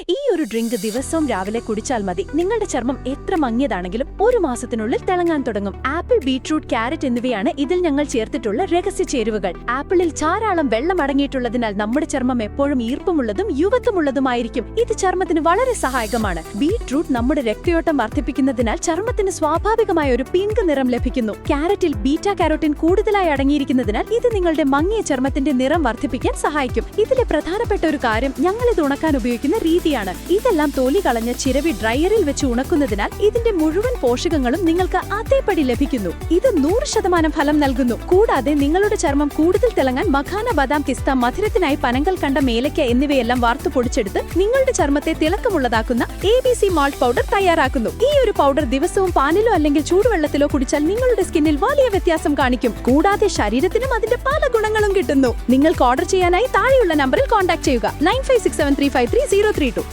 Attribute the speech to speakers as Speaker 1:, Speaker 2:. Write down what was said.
Speaker 1: ഈ ഒരു ഡ്രിങ്ക് ദിവസവും രാവിലെ കുടിച്ചാൽ മതി. നിങ്ങളുടെ ചർമ്മം എത്ര മങ്ങിയതാണെങ്കിലും ഒരു മാസത്തിനുള്ളിൽ തിളങ്ങാൻ തുടങ്ങും. ആപ്പിൾ ബീട്രൂട്ട് ക്യാരറ്റ് എന്നിവയാണ് ഇതിൽ ഞങ്ങൾ ചേർത്തിട്ടുള്ള രഹസ്യ ചേരുവകൾ. ആപ്പിളിൽ ധാരാളം വെള്ളം അടങ്ങിയിട്ടുള്ളതിനാൽ നമ്മുടെ ചർമ്മം എപ്പോഴും ഈർപ്പമുള്ളതും യുവത്വമുള്ളതുമായിരിക്കും. ഇത് ചർമ്മത്തിന് വളരെ സഹായകമാണ്. ബീട്രൂട്ട് നമ്മുടെ രക്തയോട്ടം വർദ്ധിപ്പിക്കുന്നതിനാൽ ചർമ്മത്തിന് സ്വാഭാവികമായ ഒരു പിങ്ക് നിറം ലഭിക്കുന്നു. ക്യാരറ്റിൽ ബീറ്റ കാരോട്ടിൻ കൂടുതലായി അടങ്ങിയിരിക്കുന്നതിനാൽ ഇത് നിങ്ങളുടെ മങ്ങിയ ചർമ്മത്തിന്റെ നിറം വർദ്ധിപ്പിക്കാൻ സഹായിക്കും. ഇതിലെ പ്രധാനപ്പെട്ട ഒരു കാര്യം ഞങ്ങൾ ഇത് ഉണക്കാൻ ഉപയോഗിക്കുന്ന രീതിയാണ് ഇതെല്ലാം തൊലി കളഞ്ഞ ചിരവി ഡ്രയറിൽ വെച്ച് ഉണക്കുന്നതിനാൽ ഇതിന്റെ മുഴുവൻ പോഷകങ്ങളും നിങ്ങൾക്ക് അതേപടി ലഭിക്കുന്നു. ഇത് നൂറ് ശതമാനം ഫലം നൽകുന്നു. കൂടാതെ നിങ്ങളുടെ ചർമ്മം കൂടുതൽ തിളങ്ങാൻ മഖാന ബദാം പിസ്ത മധുരത്തിനായി പനങ്കൽ കണ്ട മേലയ്ക്ക എന്നിവയെല്ലാം വാർത്തു പൊടിച്ചെടുത്ത് നിങ്ങളുടെ ചർമ്മത്തെ തിളക്കമുള്ളതാക്കുന്ന A B C malt powder തയ്യാറാക്കുന്നു. ഈ ഒരു പൗഡർ ദിവസവും പാനിലോ അല്ലെങ്കിൽ ചൂടുവെള്ളത്തിലോ കുടിച്ചാൽ നിങ്ങളുടെ സ്കിന്നിൽ വലിയ വ്യത്യാസം കാണിക്കും. കൂടാതെ ശരീരത്തിനും അതിന്റെ പല ഗുണങ്ങളും കിട്ടുന്നു. നിങ്ങൾക്ക് ഓർഡർ ചെയ്യാനായി താഴെയുള്ള നമ്പറിൽ കോൺടാക്ട് ചെയ്യുക. Nine five six seven three five three zero three two.